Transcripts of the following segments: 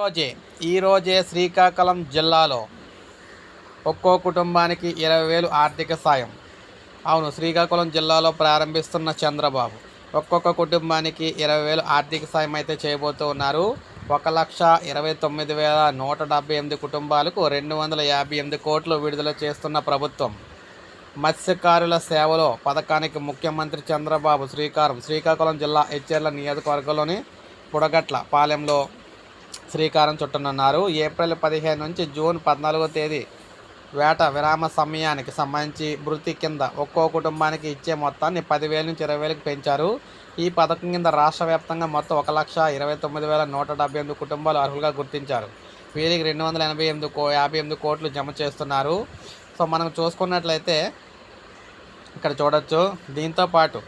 ఈరోజే ఈరోజే శ్రీకాకుళం జిల్లాలో ఒక్కో కుటుంబానికి ఇరవై వేలు ఆర్థిక సాయం. అవును శ్రీకాకుళం జిల్లాలో ప్రారంభిస్తున్న చంద్రబాబు ఒక్కొక్క కుటుంబానికి ఇరవై వేలు ఆర్థిక సాయం అయితే చేయబోతూ ఉన్నారు. ఒక లక్ష ఇరవై తొమ్మిది వేల నూట డెబ్బై ఎనిమిది కుటుంబాలకు రెండు వందల యాభై ఎనిమిది కోట్లు విడుదల చేస్తున్న ప్రభుత్వం. మత్స్యకారుల సేవలో పథకానికి ముఖ్యమంత్రి చంద్రబాబు శ్రీకారం శ్రీకాకుళం జిల్లా హెచ్ఎర్ల నియోజకవర్గంలోని పుడగట్ల పాలెంలో శ్రీకారం చుట్టనున్నారు. ఏప్రిల్ పదిహేను నుంచి జూన్ పద్నాలుగో తేదీ వేట విరామ సమయానికి సంబంధించి వృత్తి కింద ఒక్కో కుటుంబానికి ఇచ్చే మొత్తాన్ని పదివేల నుంచి ఇరవై వేలకు పెంచారు. ఈ పథకం కింద రాష్ట్ర వ్యాప్తంగా మొత్తం ఒక లక్ష ఇరవై తొమ్మిది వేల నూట డెబ్బై ఎనిమిది కుటుంబాలు అర్హులుగా గుర్తించారు. వీరికి రెండు వందల ఎనభై ఎనిమిది కో యాభై ఎనిమిది కోట్లు జమ చేస్తున్నారు. సో మనం చూసుకున్నట్లయితే ఇక్కడ చూడొచ్చు. దీంతో పాటు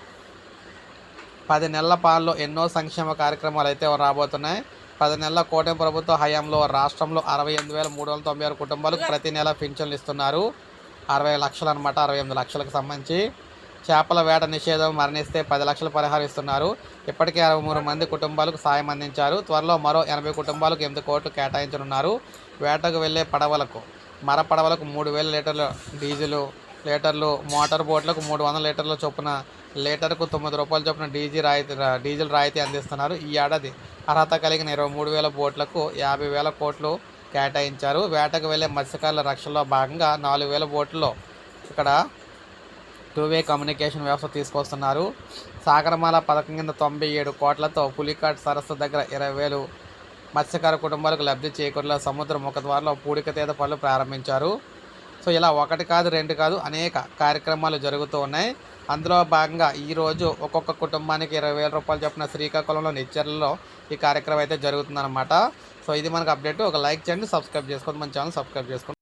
పది నెలల పాలలో ఎన్నో సంక్షేమ కార్యక్రమాలు అయితే రాబోతున్నాయి. పది నెలల కూటమి ప్రభుత్వ హయాంలో రాష్ట్రంలో అరవై ఎనిమిది వేల మూడు వందల తొంభై ఆరు కుటుంబాలకు ప్రతి నెల పింఛన్లు ఇస్తున్నారు. అరవై లక్షలు అనమాట అరవై ఎనిమిది లక్షలకు సంబంధించి. చేపల వేట నిషేధం మరణిస్తే పది లక్షలు పరిహారం ఇస్తున్నారు. ఇప్పటికే అరవై మూడు మంది కుటుంబాలకు సాయం అందించారు. త్వరలో మరో ఎనభై కుటుంబాలకు ఎనిమిది కోట్లు కేటాయించనున్నారు. వేటకు వెళ్ళే పడవలకు మర పడవలకు మూడు వేల లీటర్ల డీజిలు లీటర్లు మోటార్ బోట్లకు మూడు వందల లీటర్ల చొప్పున లీటర్కు తొమ్మిది రూపాయల చొప్పున డీజీ రాయితీ డీజిల్ రాయితీ అందిస్తున్నారు. ఈ ఏడాది అర్హత కలిగిన ఇరవై మూడు వేల బోట్లకు యాభై వేల కోట్లు కేటాయించారు. వేటకు వెళ్ళే మత్స్యకారుల రక్షణలో భాగంగా నాలుగు వేల బోట్లలో ఇక్కడ టూ వే కమ్యూనికేషన్ వ్యవస్థ తీసుకొస్తున్నారు. సాగరమాల పథకం కింద తొంభై ఏడు కోట్లతో పులికాట్ సరస్సు దగ్గర ఇరవై వేలు మత్స్యకార కుటుంబాలకు లబ్ధి చేకూరలో సముద్ర ముఖద్వారంలో పూడిక తీత పనులు ప్రారంభించారు. సో ఇలా ఒకటి కాదు రెండు కాదు అనేక కార్యక్రమాలు జరుగుతూ ఉన్నాయి. అందులో భాగంగా ఈరోజు ఒక్కొక్క కుటుంబానికి ఇరవై వేల రూపాయలు చొప్పున శ్రీకాకుళంలో నిచ్చర్లలో ఈ కార్యక్రమం అయితే జరుగుతుందన్నమాట. సో ఇది మనకు అప్డేట్. ఒక లైక్ చేయండి సబ్స్క్రైబ్ చేసుకోండి మన ఛానల్ సబ్స్క్రైబ్ చేసుకోండి.